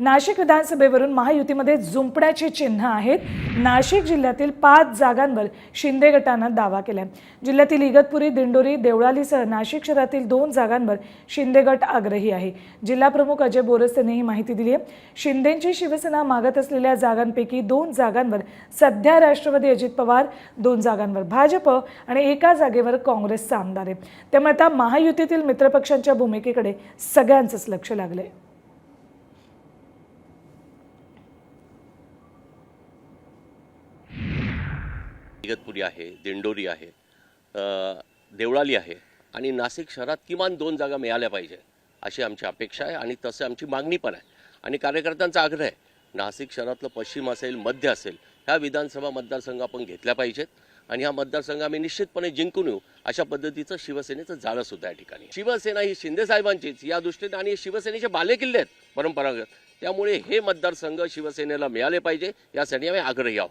नाशिक विधानसभेवरून महायुतीमध्ये जुंपण्याची चिन्ह आहेत. नाशिक जिल्ह्यातील पाच जागांवर शिंदे गटानं दावा केलाय. जिल्ह्यातील इगतपुरी दिंडोरी देवळालीसह नाशिक शहरातील दोन जागांवर शिंदे गट आग्रही आहे. जिल्हाप्रमुख अजय बोरस यांनी ही माहिती दिली आहे. शिंदेंची शिवसेना मागत असलेल्या जागांपैकी दोन जागांवर सध्या राष्ट्रवादी अजित पवार दोन जागांवर भाजप आणि एका जागेवर काँग्रेसचा आमदार आहे. त्यामुळे आता महायुतीतील मित्रपक्षांच्या भूमिकेकडे सगळ्यांचंच लक्ष लागलंय. इगतपुरी आहे दिंडोरी आहे देवळाली आहे आणि नाशिक शहरात किमान दोन जागा मिळाल्या पाहिजे अशी आमची अपेक्षा आहे आणि तसं आमची मागणी पण आहे. आणि कार्यकर्त्यांचा आग्रह आहे नाशिक शहरातलं पश्चिम असेल मध्य असेल ह्या विधानसभा मतदारसंघ आपण घेतल्या पाहिजेत आणि हा मतदारसंघ आम्ही निश्चितपणे जिंकून येऊ अशा पद्धतीचं शिवसेनेचं जाळं सुद्धा या ठिकाणी. शिवसेना ही शिंदे साहेबांचीच या दृष्टीने आणि शिवसेनेचे बालेकिल्ले आहेत परंपरागत. त्यामुळे हे मतदारसंघ शिवसेनेला मिळाले पाहिजे यासाठी आम्ही आग्रही आहोत.